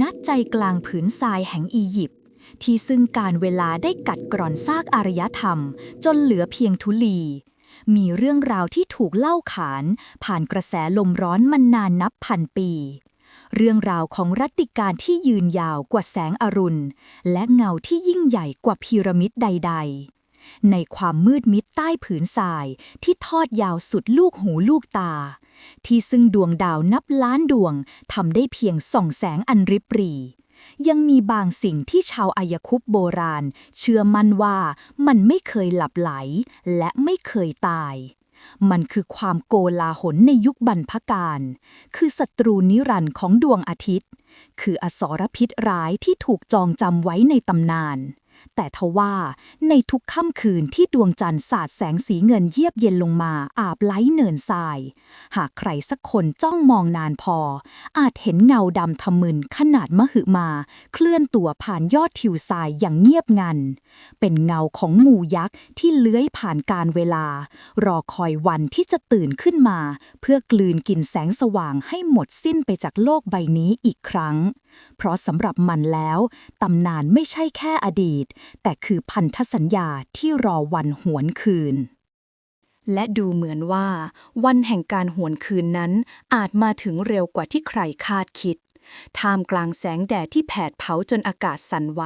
ณใจกลางผืนทรายแห่งอียิปต์ที่ซึ่งการเวลาได้กัดกร่อนซากอารยธรรม จนเหลือเพียงทุลี มีเรื่องราวที่ถูกเล่าขาน ผ่านกระแสลมร้อนมันานนับพันปี เรื่องราวของรัตติการที่ยืนยาวกว่าแสงอรุณ และเงาที่ยิ่งใหญ่กว่าพีระมิดใด ๆ ในความมืดมิดใต้ผืนทรายที่ทอดยาวสุดลูกหูลูกตา ที่ซึ่งดวงดาวนับล้านดวงทำได้เพียงส่องแสงอันริบหรียังมีบางสิ่งที่ชาวอายคุปโบราณ เชื่อมั่นว่ามันไม่เคยหลับไหล และไม่เคยตาย มันคือความโกลาหลในยุคบรรพการคือศัตรูนิรันดร์ของดวงอาทิตย์ คืออสรพิษร้ายที่ถูกจองจำไว้ในตำนาน แต่ทว่าในทุกค่ำคืนที่ดวงจันทร์สาดแสงสีเงินเยียบเย็นลงมาอาบไล้เนินทราย หากใครสักคนจ้องมองนานพอ อาจเห็นเงาดำทะมึนขนาดมหึมา เคลื่อนตัวผ่านยอดทิวทรายอย่างเงียบงัน เป็นเงาของหมูยักษ์ที่เลื้อยผ่านการเวลา รอคอยวันที่จะตื่นขึ้นมา เพื่อกลืนกินแสงสว่างให้หมดสิ้นไปจากโลกใบนี้อีกครั้ง เพราะสำหรับมันแล้ว ตำนานไม่ใช่แค่อดีตแต่คือพันธสัญญาที่รอวันหวนคืน และดูเหมือนว่า วันแห่งการหวนคืนนั้นอาจมาถึงเร็วกว่าที่ใครคาดคิด ท่ามกลางแสงแดดที่แผดเผาจนอากาศสั่นไหว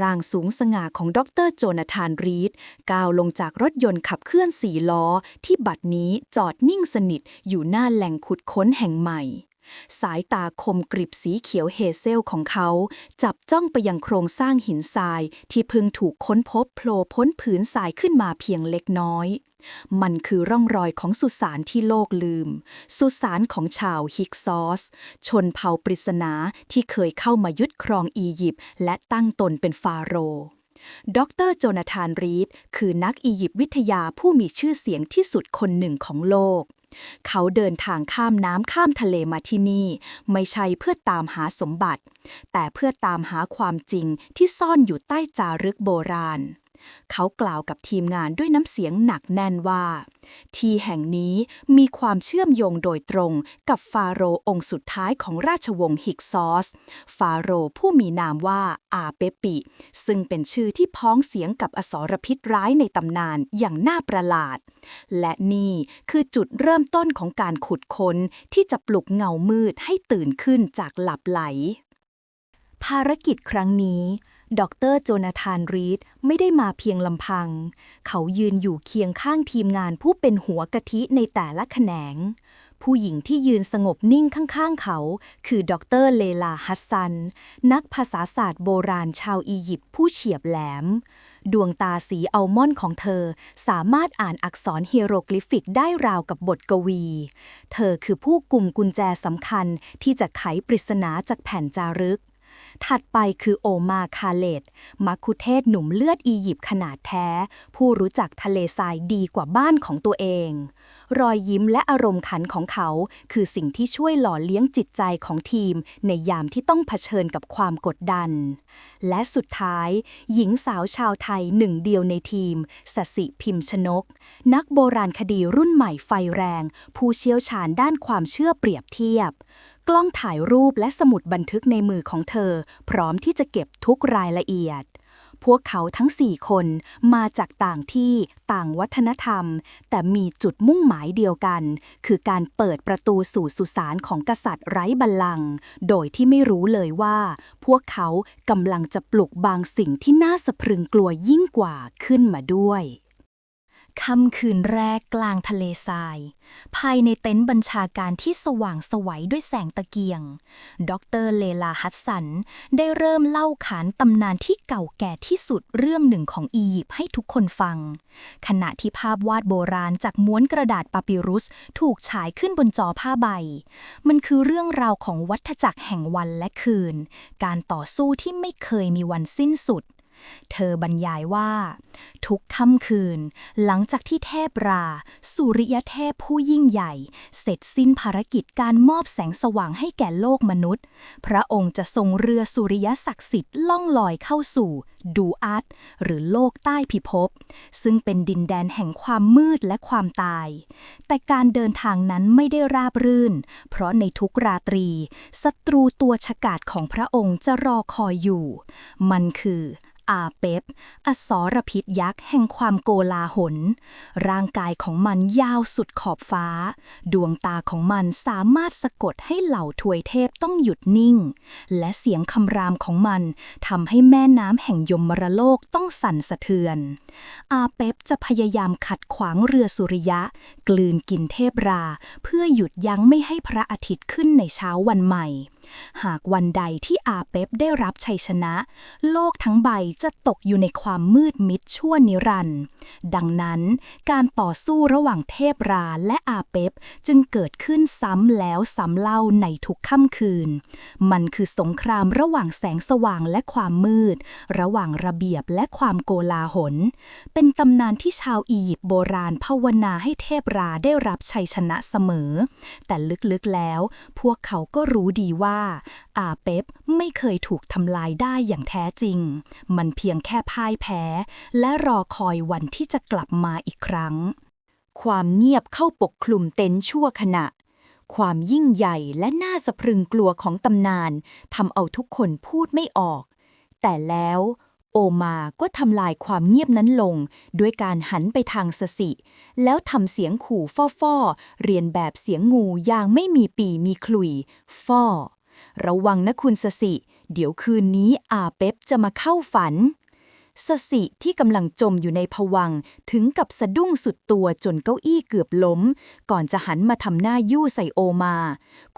ร่างสูงสง่าของดรโจนาธานรีดก้าวลงจากรถยนต์ขับเคลื่อนสี่ล้อ ที่บัดนี้จอดนิ่งสนิทอยู่หน้าแหล่งขุดค้นแห่งใหม่ สายตาคมกริบสีเขียวเฮเซลของเขา จับจ้องไปยังโครงสร้างหินทราย ที่เพิ่งถูกค้นพบโผล่พ้นผืนทรายขึ้นมาเพียงเล็กน้อย มันคือร่องรอยของสุสานที่โลกลืม สุสานของชาวฮิกซอส ชนเผ่าปริศนาที่เคยเข้ามายึดครองอียิปต์และตั้งตนเป็นฟาโรห์ดรโจนาธานรีดคือนักอียิปต์วิทยาผู้มีชื่อเสียงที่สุดคนหนึ่งของโลก เขาเดินทางข้ามน้ำข้ามทะเลมาที่นี่ ไม่ใช่เพื่อตามหาสมบัติ แต่เพื่อตามหาความจริงที่ซ่อนอยู่ใต้จารึกโบราณ เขากล่าวกับทีมงานด้วยน้ำเสียงหนักแน่นว่า ที่แห่งนี้มีความเชื่อมโยงโดยตรงกับฟาโรห์องค์สุดท้ายของราชวงศ์ฮิกซอส ฟาโรห์ผู้มีนามว่าอาเปปิ ซึ่งเป็นชื่อที่พ้องเสียงกับอสรพิษร้ายในตำนานอย่างน่าประหลาด และนี่คือจุดเริ่มต้นของการขุดค้นที่จะปลุกเงามืดให้ตื่นขึ้นจากหลับไหล ภารกิจครั้งนี้ ดรโจนาธานรีดไม่ได้มาเพียงลำพัง เขายืนอยู่เคียงข้างทีมงานผู้เป็นหัวกะทิในแต่ละแขนง ผู้หญิงที่ยืนสงบนิ่งข้างๆเขา คือดรเลลาฮัสซัน นักภาษาศาสตร์โบราณชาวอียิปต์ผู้เฉียบแหลม ดวงตาสีอัลมอนด์ของเธอสามารถอ่านอักษรเฮโรกลิฟิกได้ราวกับบทกวี เธอคือผู้กลุ่มกุญแจสำคัญที่จะไขปริศนาจากแผ่นจารึก ถัดไปคือโอมาคาเลตมัคคุเทศหนุ่มเลือดอียิปต์ขนาดแท้ ผู้รู้จักทะเลทรายดีกว่าบ้านของตัวเอง รอยยิ้มและอารมณ์ขันของเขา คือสิ่งที่ช่วยหล่อเลี้ยงจิตใจของทีม ในยามที่ต้องเผชิญกับความกดดัน และสุดท้าย หญิงสาวชาวไทยหนึ่งเดียวในทีมสสิพิมพ์ชนก นักโบราณคดีรุ่นใหม่ไฟแรง ผู้เชี่ยวชาญด้านความเชื่อเปรียบเทียบ กล้องถ่ายรูปและสมุดบันทึกในมือของเธอ พร้อมที่จะเก็บทุกรายละเอียด พวกเขาทั้งสี่คนมาจากต่างที่ต่างวัฒนธรรม แต่มีจุดมุ่งหมายเดียวกัน คือการเปิดประตูสู่สุสานของกษัตริย์ไร้บัลลังก์โดยที่ไม่รู้เลยว่า พวกเขากำลังจะปลุกบางสิ่งที่น่าสะพรึงกลัวยิ่งกว่าขึ้นมาด้วย ค่ำคืนแรกกลางทะเลทราย ภายในเต็นท์บัญชาการที่สว่างสวัยด้วยแสงตะเกียง ดรเลลาฮัสสัน ได้เริ่มเล่าขานตำนานที่เก่าแก่ที่สุดเรื่องหนึ่งของอียิปต์ให้ทุกคนฟัง ขณะที่ภาพวาดโบราณจากม้วนกระดาษปาปิรุสถูกฉายขึ้นบนจอผ้าใบ มันคือเรื่องราวของวัฏจักรแห่งวันและคืน การต่อสู้ที่ไม่เคยมีวันสิ้นสุด เธอบรรยายว่า ทุกค่ำคืน หลังจากที่เทพรา สุริยเทพผู้ยิ่งใหญ่ เสร็จสิ้นภารกิจการมอบแสงสว่างให้แก่โลกมนุษย์ พระองค์จะทรงเรือสุริยศักดิ์สิทธิ์ล่องลอยเข้าสู่ดูอัตหรือโลกใต้พิภพ ซึ่งเป็นดินแดนแห่งความมืดและความตาย แต่การเดินทางนั้นไม่ได้ราบรื่น เพราะในทุกราตรีศัตรูตัวฉกาจของพระองค์จะรอคอยอยู่ มันคือ อาเปบอสรพิษยักษ์แห่งความโกลาหล ร่างกายของมันยาวสุดขอบฟ้า ดวงตาของมันสามารถสะกดให้เหล่าทวยเทพต้องหยุดนิ่ง และเสียงคำรามของมันทำให้แม่น้ำแห่งยมรโลกต้องสั่นสะเทือน อาเปบจะพยายามขัดขวางเรือสุริยะ กลืนกินเทพรา เพื่อหยุดยั้งไม่ให้พระอาทิตย์ขึ้นในเช้าวันใหม่ หากวันใดที่อาเปบได้รับชัยชนะ โลกทั้งใบจะตกอยู่ในความมืดมิดชั่วนิรันดร์ดังนั้นการต่อสู้ระหว่างเทพราและอาเปบจึงเกิดขึ้นซ้ำแล้วซ้ำเล่าในทุกค่ำคืน มันคือสงครามระหว่างแสงสว่างและความมืด ระหว่างระเบียบและความโกลาหล เป็นตำนานที่ชาวอียิปต์โบราณภาวนาให้เทพราได้รับชัยชนะเสมอ แต่ลึกๆแล้ว พวกเขาก็รู้ดีว่าอาเปบไม่เคยถูกทำลายได้อย่างแท้จริง มันเพียงแค่พ่ายแพ้ และรอคอยวันที่จะกลับมาอีกครั้ง ความเงียบเข้าปกคลุมเต็นท์ชั่วขณะ ความยิ่งใหญ่และน่าสะพรึงกลัวของตำนานทำเอาทุกคนพูดไม่ออก แต่แล้วโอมาก็ทำลายความเงียบนั้นลง ด้วยการหันไปทางสสิ แล้วทำเสียงขู่ฟ่อๆ เรียนแบบเสียงงูอย่างไม่มีปีมีขลุย ฟ่อ ระวังนะคุณสสิ เดี๋ยวคืนนี้อาเป๊ปจะมาเข้าฝัน สสิที่กำลังจมอยู่ในผวังถึงกับสะดุ้งสุดตัวจนเก้าอี้เกือบล้ม ก่อนจะหันมาทำหน้ายู่ใส่โอมา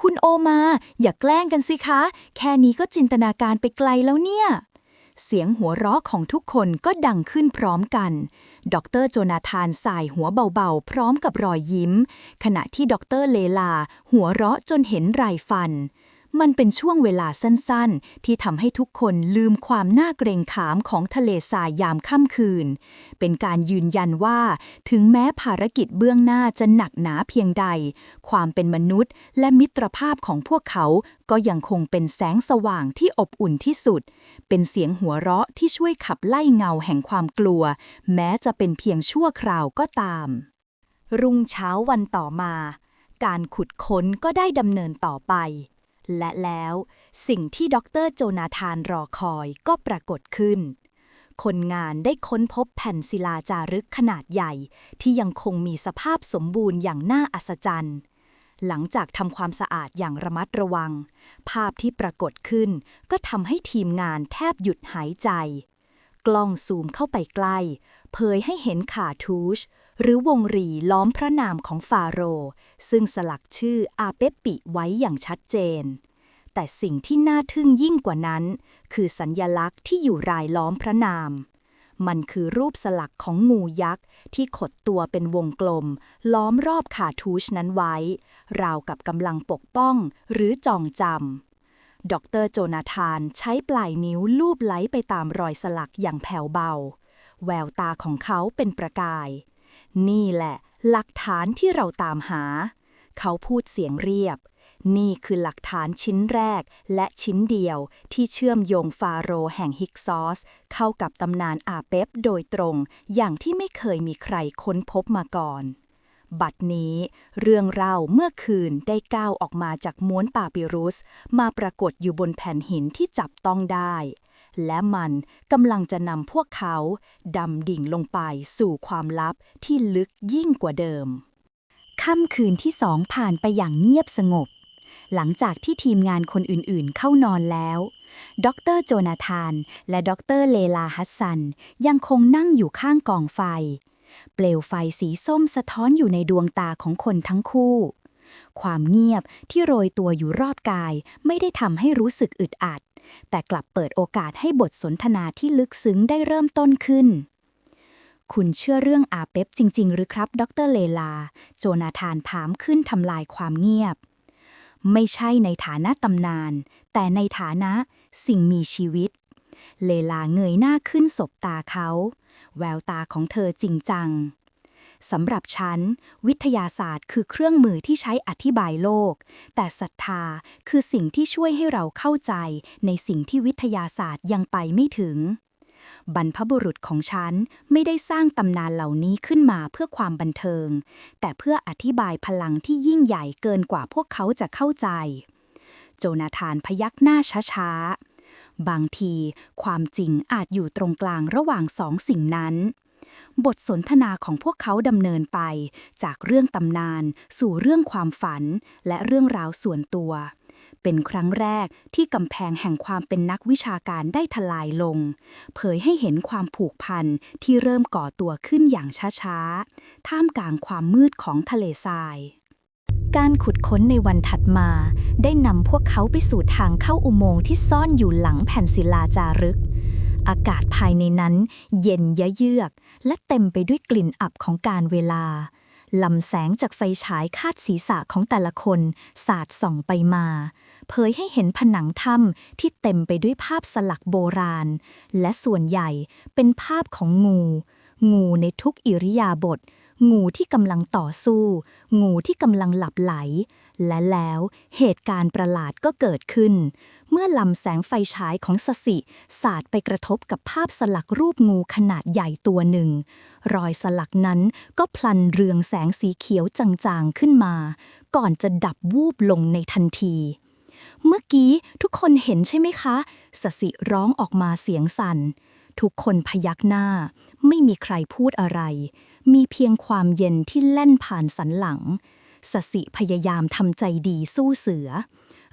คุณโอมา อย่าแกล้งกันสิคะ แค่นี้ก็จินตนาการไปไกลแล้วเนี่ยเสียงหัวเราะของทุกคนก็ดังขึ้นพร้อมกัน ดรโจนาธานสายหัวเบาๆ พร้อมกับรอยยิ้ม ขณะที่ดรเลลา หัวเราะจนเห็นไรฟัน มันเป็นช่วงเวลาสั้นๆ ที่ทำให้ทุกคนลืมความน่าเกรงขามของทะเลทรายยามค่ำคืน เป็นการยืนยันว่า ถึงแม้ภารกิจเบื้องหน้าจะหนักหนาเพียงใด ความเป็นมนุษย์ และมิตรภาพของพวกเขาก็ยังคงเป็นแสงสว่างที่อบอุ่นที่สุด เป็นเสียงหัวเราะที่ช่วยขับไล่เงาแห่งความกลัว แม้จะเป็นเพียงชั่วคราวก็ตาม รุ่งเช้าวันต่อมา การขุดค้นก็ได้ดำเนินต่อไป และแล้วสิ่งที่ดรโจนาธานรอคอยก็ปรากฏขึ้น คนงานได้ค้นพบแผ่นศิลาจารึกขนาดใหญ่ ที่ยังคงมีสภาพสมบูรณ์อย่างน่าอัศจรรย์ หลังจากทำความสะอาดอย่างระมัดระวัง ภาพที่ปรากฏขึ้น ก็ทำให้ทีมงานแทบหยุดหายใจ กล้องซูมเข้าไปใกล้ เผยให้เห็นขาทูช หรือวงรีล้อมพระนามของฟาโรห์ซึ่งสลักชื่ออาเปปปิไว้อย่างชัดเจน แต่สิ่งที่น่าทึ่งยิ่งกว่านั้น คือสัญญลักษณ์ที่อยู่รายล้อมพระนาม มันคือรูปสลักของงูยักษ์ ที่ขดตัวเป็นวงกลม ล้อมรอบขาทูชนั้นไว้ ราวกับกำลังปกป้องหรือจองจำดรโจนาธานใช้ปลายนิ้วลูบไล้ไปตามรอยสลักอย่างแผ่วเบา แววตาของเขาเป็นประกาย นี่แหละ หลักฐานที่เราตามหา เขาพูดเสียงเรียบ นี่คือหลักฐานชิ้นแรกและชิ้นเดียวที่เชื่อมโยงฟาโรห์แห่งฮิกซอส เข้ากับตำนานอาเปบโดยตรง อย่างที่ไม่เคยมีใครค้นพบมาก่อน บัดนี้ เรื่องเล่าเมื่อคืนได้ก้าวออกมาจากม้วนปาปิรุส มาปรากฏอยู่บนแผ่นหินที่จับต้องได้ และมันกำลังจะนำพวกเขา ดำดิ่งลงไปสู่ความลับที่ลึกยิ่งกว่าเดิม ค่ำคืนที่สองผ่านไปอย่างเงียบสงบ หลังจากที่ทีมงานคนอื่นๆ เข้านอนแล้วดรโจนาธาน และดรเลลาฮัสซัน ยังคงนั่งอยู่ข้างกองไฟ เปลวไฟสีส้มสะท้อนอยู่ในดวงตาของคนทั้งคู่ ความเงียบที่โรยตัวอยู่รอบกายไม่ได้ทำให้รู้สึกอึดอัด แต่กลับเปิดโอกาสให้บทสนทนาที่ลึกซึ้งได้เริ่มต้นขึ้น คุณเชื่อเรื่องอาเป๊ปจริง ๆ หรือครับ ดรเลลา โจนาธานผามขึ้นทำลายความเงียบ ไม่ใช่ในฐานะตำนาน แต่ในฐานะสิ่งมีชีวิต เลลาเงยหน้าขึ้นสบตาเขา แววตาของเธอจริงจัง สำหรับฉัน วิทยาศาสตร์คือเครื่องมือที่ใช้อธิบายโลก แต่ศรัทธาคือสิ่งที่ช่วยให้เราเข้าใจในสิ่งที่วิทยาศาสตร์ยังไปไม่ถึง บรรพบุรุษของฉันไม่ได้สร้างตำนานเหล่านี้ขึ้นมาเพื่อความบันเทิง แต่เพื่ออธิบายพลังที่ยิ่งใหญ่เกินกว่าพวกเขาจะเข้าใจ โจนาธานพยักหน้าช้าๆบางที ความจริงอาจอยู่ตรงกลางระหว่างสองสิ่งนั้น บทสนทนาของพวกเขาดำเนินไป จากเรื่องตำนาน สู่เรื่องความฝัน และเรื่องราวส่วนตัว เป็นครั้งแรกที่กำแพงแห่งความเป็นนักวิชาการได้ทลายลง เผยให้เห็นความผูกพันที่เริ่มก่อตัวขึ้นอย่างช้าๆ ท่ามกลางความมืดของทะเลทรายการขุดค้นในวันถัดมา ได้นำพวกเขาไปสู่ทางเข้าอุโมงค์ที่ซ่อนอยู่หลังแผ่นศิลาจารึก อากาศภายในนั้น เย็นยะเยือก และเต็มไปด้วยกลิ่นอับของการเวลาลำแสงจากไฟฉายคาดศีรษะของแต่ละคน สาดส่องไปมา เผยให้เห็นผนังถ้ำที่เต็มไปด้วยภาพสลักโบราณ และส่วนใหญ่เป็นภาพของงู งูในทุกอิริยาบถงูที่กำลังต่อสู้ งูที่กำลังหลับไหล และแล้วเหตุการณ์ประหลาดก็เกิดขึ้น เมื่อลำแสงไฟฉายของสสิสาดไปกระทบกับภาพสลักรูปงูขนาดใหญ่ตัวหนึ่ง รอยสลักนั้นก็พลันเรืองแสงสีเขียวจางๆขึ้นมา ก่อนจะดับวูบลงในทันที เมื่อกี้ทุกคนเห็นใช่ไหมคะ สสิร้องออกมาเสียงสั่น ทุกคนพยักหน้า ไม่มีใครพูดอะไร มีเพียงความเย็นที่แล่นผ่านสันหลัง สสิพยายามทำใจดีสู้เสือ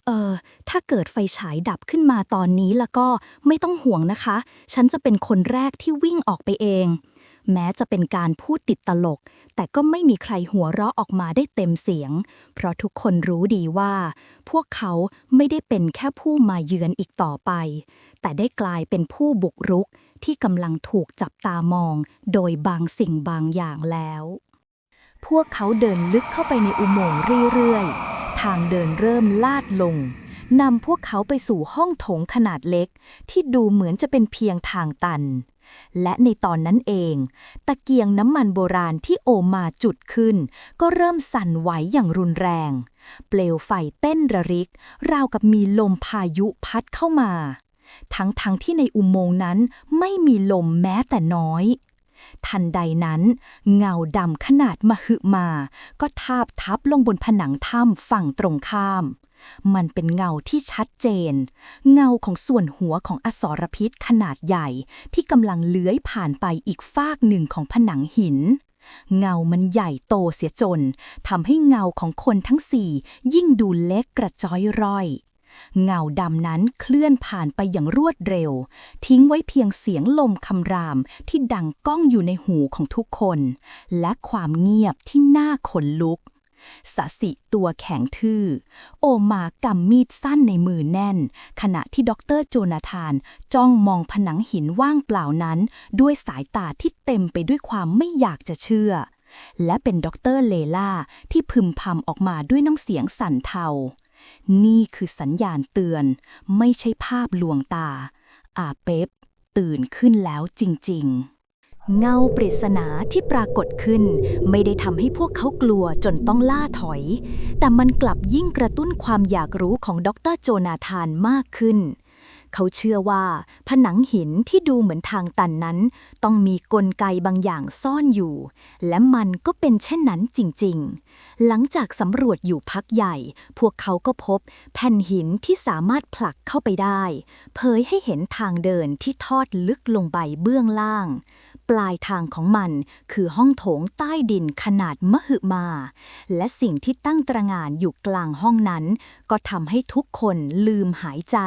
เออ ถ้าเกิดไฟฉายดับขึ้นมาตอนนี้แล้วก็ไม่ต้องห่วงนะคะ ฉันจะเป็นคนแรกที่วิ่งออกไปเอง แม้จะเป็นการพูดติดตลก แต่ก็ไม่มีใครหัวเราะออกมาได้เต็มเสียง เพราะทุกคนรู้ดีว่า พวกเขาไม่ได้เป็นแค่ผู้มาเยือนอีกต่อไป แต่ได้กลายเป็นผู้บุกรุกที่กำลังถูกจับตามองโดยบางสิ่งบางอย่างแล้ว พวกเขาเดินลึกเข้าไปในอุโมงค์เรื่อยๆ ทางเดินเริ่มลาดลง นำพวกเขาไปสู่ห้องโถงขนาดเล็ก ที่ดูเหมือนจะเป็นเพียงทางตัน และในตอนนั้นเอง ตะเกียงน้ำมันโบราณที่โอมาจุดขึ้น ก็เริ่มสั่นไหวอย่างรุนแรง เปลวไฟเต้นระริก ราวกับมีลมพายุพัดเข้ามา ทั้งๆทที่ในอุโมงค์นั้นไม่มีลมแม้แต่น้อย ทันใดนั้น เงาดำขนาดมหึมา ก็ทาบทับลงบนผนังถ้ำฝั่งตรงข้าม มันเป็นเงาที่ชัดเจน เงาของส่วนหัวของอสรพิษขนาดใหญ่ที่กำลังเลื้อยผ่านไปอีกฟากหนึ่งของผนังหินเงามันใหญ่โตเสียจนทำให้เงาของคนทั้งสี่ยิ่งดูเล็กกระจ้อยร่อย เงาดำนั้นเคลื่อนผ่านไปอย่างรวดเร็ว ทิ้งไว้เพียงเสียงลมคำรามที่ดังก้องอยู่ในหูของทุกคน และความเงียบที่น่าขนลุกสสิตัวแข็งทื่อ โอมากำมีดสั้นในมือแน่น ขณะที่ด็อกเตอร์โจนาธาน จ้องมองผนังหินว่างเปล่านั้น ด้วยสายตาที่เต็มไปด้วยความไม่อยากจะเชื่อ และเป็นด็อกเตอร์เลล่าที่พึมพำออกมาด้วยน้ำเสียงสั่นเทา นี่คือสัญญาณเตือน ไม่ใช่ภาพลวงตา อาเป๊ปตื่นขึ้นแล้วจริง ๆ เงาปริศนาที่ปรากฏขึ้น ไม่ได้ทำให้พวกเขากลัวจนต้องล่าถอย แต่มันกลับยิ่งกระตุ้นความอยากรู้ของดรโจนาธานมากขึ้น เขาเชื่อว่า ผนังหินที่ดูเหมือนทางตันนั้น ต้องมีกลไกบางอย่างซ่อนอยู่ และมันก็เป็นเช่นนั้นจริงๆ หลังจากสำรวจอยู่พักใหญ่ พวกเขาก็พบ แผ่นหินที่สามารถผลักเข้าไปได้ เผยให้เห็นทางเดินที่ทอดลึกลงไปเบื้องล่าง ปลายทางของมันคือห้องโถงใต้ดินขนาดมหึมา และสิ่งที่ตั้งตระหงานอยู่กลางห้องนั้น ก็ทำให้ทุกคนลืมหายใจ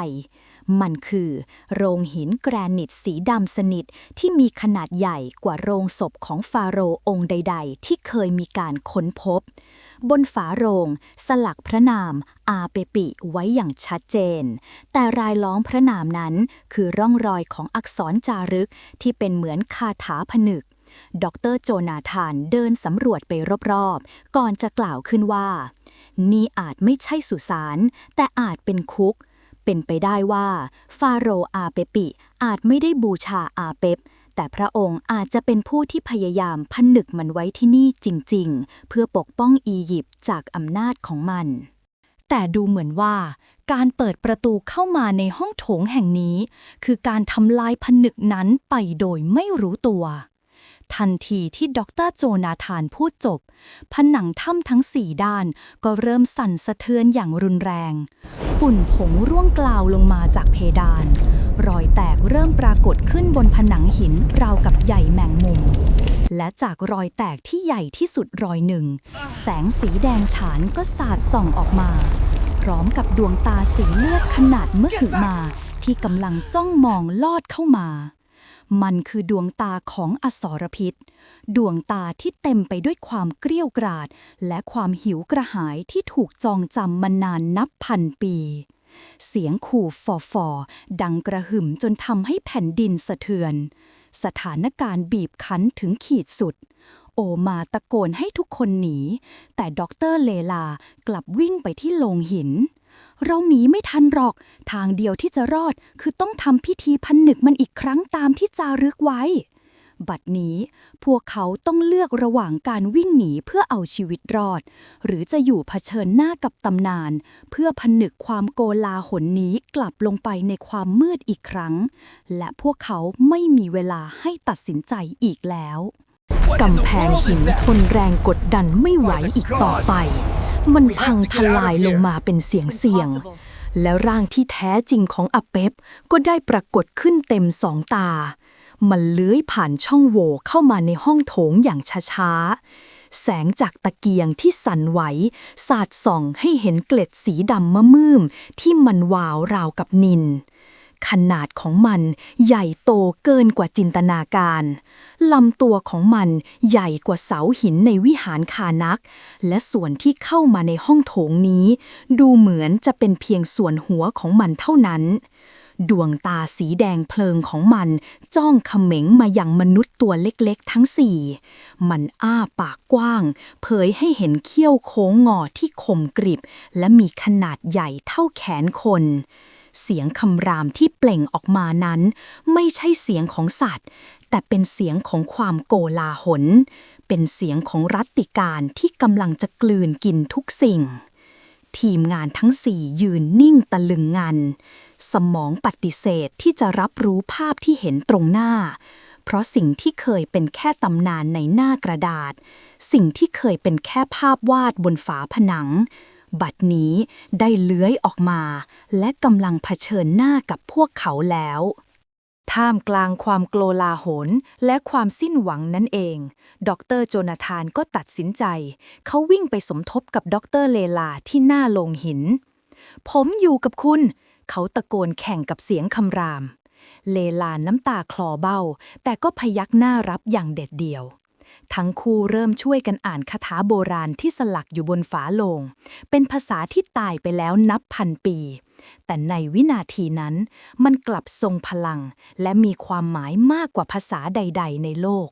มันคือ โรงหินแกรนิตสีดำสนิทที่มีขนาดใหญ่กว่าโรงศพของฟาโรห์องค์ใด ๆ ที่เคยมีการค้นพบ บนฝาโรง สลักพระนามอาเปปิไว้อย่างชัดเจน แต่รายล้อมพระนามนั้นคือร่องรอยของอักษรจารึกที่เป็นเหมือนคาถาผนึกดรโจนาธานเดินสำรวจไปรอบๆ ก่อนจะกล่าวขึ้นว่า นี่อาจไม่ใช่สุสานแต่อาจเป็นคุก เป็นไปได้ว่า ฟาโรห์อาเปปิอาจไม่ได้บูชาอาเปบแต่พระองค์อาจจะเป็นผู้ที่พยายามผนึกมันไว้ที่นี่จริงๆ เพื่อปกป้องอียิปต์จากอำนาจของมัน แต่ดูเหมือนว่าการเปิดประตูเข้ามาในห้องโถงแห่งนี้ คือการทำลายผนึกนั้นไปโดยไม่รู้ตัว ทันทีที่ดรโจนาธานพูดจบ ผนังถ้ำทั้งสี่ด้านก็เริ่มสั่นสะเทือนอย่างรุนแรง ฝุ่นผงร่วงกล่าวลงมาจากเพดาน รอยแตกเริ่มปรากฏขึ้นบนผนังหินราวกับใหญ่แมงมุม และจากรอยแตกที่ใหญ่ที่สุดรอยหนึ่ง แสงสีแดงฉานก็สาดส่องออกมา พร้อมกับดวงตาสีเลือดขนาดเมื่อหึมาที่กำลังจ้องมองลอดเข้ามา มันคือดวงตาของอสรพิษ ดวงตาที่เต็มไปด้วยความเกรี้ยวกราด และความหิวกระหายที่ถูกจองจำมานานนับพันปี เสียงขู่ฟอฟอดังกระหึ่มจนทำให้แผ่นดินสะเทือน สถานการณ์บีบคั้นถึงขีดสุด โอมาตะโกนให้ทุกคนหนี แต่ด็อกเตอร์เลลากลับวิ่งไปที่โลงหิน เราหนีไม่ทันหรอก ทางเดียวที่จะรอดคือต้องทำพิธีพันนึกมันอีกครั้งตามที่จารึกไว้ บัดนี้พวกเขาต้องเลือกระหว่างการวิ่งหนีเพื่อเอาชีวิตรอด หรือจะอยู่เผชิญหน้ากับตำนาน เพื่อผนึกความโกลาหลนี้กลับลงไปในความมืดอีกครั้ง และพวกเขาไม่มีเวลาให้ตัดสินใจอีกแล้วกำแพงหินทนแรงกดดันไม่ไหวอีกต่อไป มันพังทลายลงมาเป็นเสียงเสียง แล้วร่างที่แท้จริงของอาเปปก็ได้ปรากฏขึ้นเต็มสองตา มันเลื้อยผ่านช่องโหว่เข้ามาในห้องโถงอย่างช้าๆ แสงจากตะเกียงที่สั่นไหว สาดส่องให้เห็นเกล็ดสีดำมะมืมที่มันวาวราวกับนิน ขนาดของมันใหญ่โตเกินกว่าจินตนาการ ลำตัวของมันใหญ่กว่าเสาหินในวิหารคานัก และส่วนที่เข้ามาในห้องโถงนี้ ดูเหมือนจะเป็นเพียงส่วนหัวของมันเท่านั้น ดวงตาสีแดงเพลิงของมันจ้องเขม็งมาอยังมนุษย์ตัวเล็กๆ ทั้งสี่ มันอ้าปากกว้าง เผยให้เห็นเขี้ยวโค้งงอที่คมกริบ และมีขนาดใหญ่เท่าแขนคน เสียงคำรามที่เปล่งออกมานั้น ไม่ใช่เสียงของสัตว์ แต่เป็นเสียงของความโกลาหล เป็นเสียงของรัตติการที่กำลังจะกลืนกินทุกสิ่ง ทีมงานทั้งสี่ยืนนิ่งตะลึงงัน สมองปฏิเสธที่จะรับรู้ภาพที่เห็นตรงหน้า เพราะสิ่งที่เคยเป็นแค่ตำนานในหน้ากระดาษ สิ่งที่เคยเป็นแค่ภาพวาดบนฝาผนัง บัดนี้ได้เลื้อยออกมา และกำลังเผชิญหน้ากับพวกเขาแล้ว ท่ามกลางความโกลาหลและความสิ้นหวังนั่นเอง ดรโจนาธานก็ตัดสินใจ เขาวิ่งไปสมทบกับดรเลลาที่หน้าโลงหิน ผมอยู่กับคุณ เขาตะโกนแข่งกับเสียงคำราม เลลาน้ำตาคลอเบ้า แต่ก็พยักหน้ารับอย่างเด็ดเดี่ยว ทั้งคู่เริ่มช่วยกันอ่านคาถาโบราณที่สลักอยู่บนฝาโลง เป็นภาษาที่ตายไปแล้วนับพันปี แต่ในวินาทีนั้น มันกลับทรงพลัง และมีความหมายมากกว่าภาษาใด ๆ ในโลก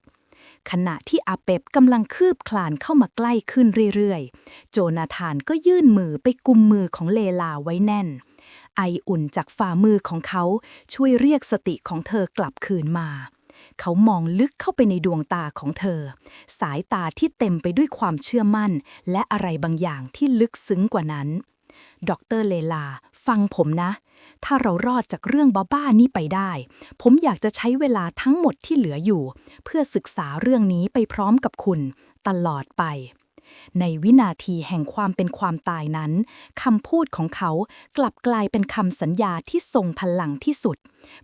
ขณะที่อาเปบกำลังคืบคลานเข้ามาใกล้ขึ้นเรื่อยๆ โจนาธานก็ยื่นมือไปกุมมือของเลลาไว้แน่น ไออุ่นจากฝ่ามือของเขาช่วยเรียกสติของเธอกลับคืนมา เขามองลึกเข้าไปในดวงตาของเธอ สายตาที่เต็มไปด้วยความเชื่อมั่น และอะไรบางอย่างที่ลึกซึ้งกว่านั้น ดรเลลา ฟังผมนะ ถ้าเรารอดจากเรื่องบ้าๆนี้ไปได้ ผมอยากจะใช้เวลาทั้งหมดที่เหลืออยู่ เพื่อศึกษาเรื่องนี้ไปพร้อมกับคุณ ตลอดไป ในวินาทีแห่งความเป็นความตายนั้นคำพูดของเขากลับกลายเป็นคำสัญญาที่ทรงพลังที่สุด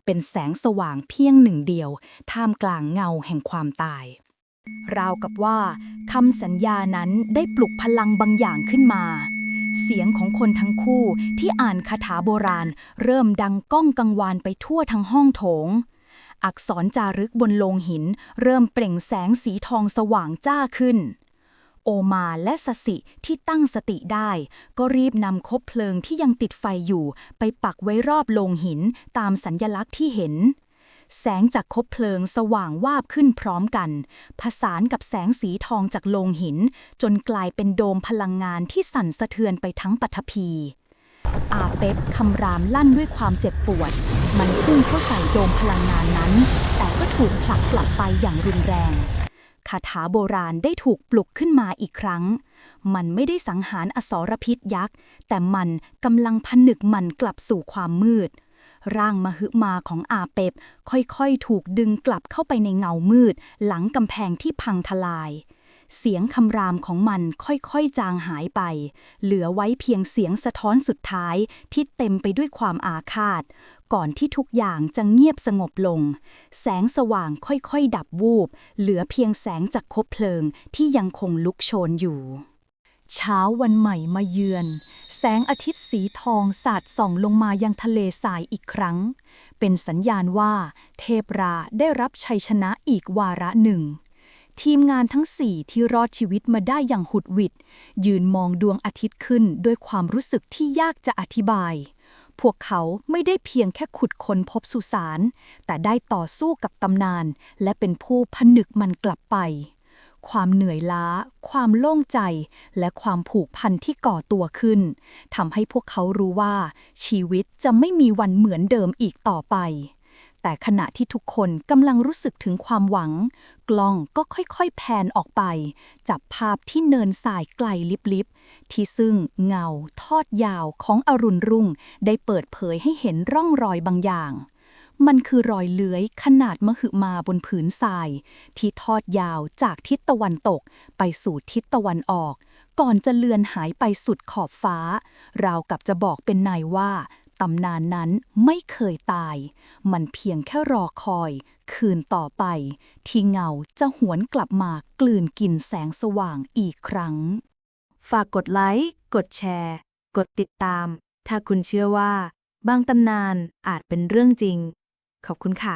เป็นแสงสว่างเพียงหนึ่งเดียว ท่ามกลางเงาแห่งความตาย ราวกับว่าคำสัญญานั้นได้ปลุกพลังบางอย่างขึ้นมาเสียงของคนทั้งคู่ที่อ่านคาถาโบราณ เริ่มดังก้องกังวานไปทั่วทั้งห้องโถง อักษรจารึกบนโลงหิน เริ่มเปล่งแสงสีทองสว่างจ้าขึ้น โอมาและสสิที่ตั้งสติได้ ก็รีบนำคบเพลิงที่ยังติดไฟอยู่ ไปปักไว้รอบโลงหินตามสัญญลักษณ์ที่เห็น แสงจากคบเพลิงสว่างวาบขึ้นพร้อมกัน ผสานกับแสงสีทองจากโลงหิน จนกลายเป็นโดมพลังงานที่สั่นสะเทือนไปทั้งปัทภีอาเป๊ปคำรามลั่นด้วยความเจ็บปวด มันพุ่งเข้าใส่โดมพลังงานนั้น แต่ก็ถูกผลักกลับไปอย่างรุนแรง คาถาโบราณได้ถูกปลุกขึ้นมาอีกครั้ง มันไม่ได้สังหารอสรพิษยักษ์ แต่มันกำลังผนึกมันกลับสู่ความมืด ร่างมหึมาของอาเปบค่อยๆ ถูกดึงกลับเข้าไปในเงามืด หลังกำแพงที่พังทลาย เสียงคำรามของมันค่อยๆ จางหายไป เหลือไว้เพียงเสียงสะท้อนสุดท้ายที่เต็มไปด้วยความอาฆาต ก่อนที่ทุกอย่างจะเงียบสงบลง แสงสว่างค่อยๆ ดับวูบ เหลือเพียงแสงจากคบเพลิงที่ยังคงลุกโชนอยู่ เช้าวันใหม่มาเยือน แสงอาทิตย์สีทองสาดส่องลงมายังทะเลทรายอีกครั้ง เป็นสัญญาณว่าเทพราได้รับชัยชนะอีกวาระหนึ่งทีมงานทั้งสี่ที่รอดชีวิตมาได้อย่างหุดหวิด ยืนมองดวงอาทิตย์ขึ้นด้วยความรู้สึกที่ยากจะอธิบาย พวกเขาไม่ได้เพียงแค่ขุดค้นพบสุสาน แต่ได้ต่อสู้กับตำนาน และเป็นผู้ผนึกมันกลับไป ความเหนื่อยล้า ความโล่งใจ และความผูกพันที่ก่อตัวขึ้นทำให้พวกเขารู้ว่า ชีวิตจะไม่มีวันเหมือนเดิมอีกต่อไป แต่ขณะที่ทุกคนกำลังรู้สึกถึงความหวัง กล้องก็ค่อยๆแพนออกไป จับภาพที่เนินสายไกลลิบๆ ที่ซึ่งเงาทอดยาวของอรุณรุ่ง ได้เปิดเผยให้เห็นร่องรอยบางอย่าง มันคือรอยเลื้อยขนาดมหึมาบนผืนทราย ที่ทอดยาวจากทิศตะวันตก ไปสู่ทิศตะวันออก ก่อนจะเลือนหายไปสุดขอบฟ้า ราวกับจะบอกเป็นนายว่า ตำนานนั้นไม่เคยตาย มันเพียงแค่รอคอย คืนต่อไป ที่เงาจะหวนกลับมากลืนกินแสงสว่างอีกครั้ง ฝากกดไลค์ กดแชร์ กดติดตาม ถ้าคุณเชื่อว่า บางตำนานอาจเป็นเรื่องจริง ขอบคุณค่ะ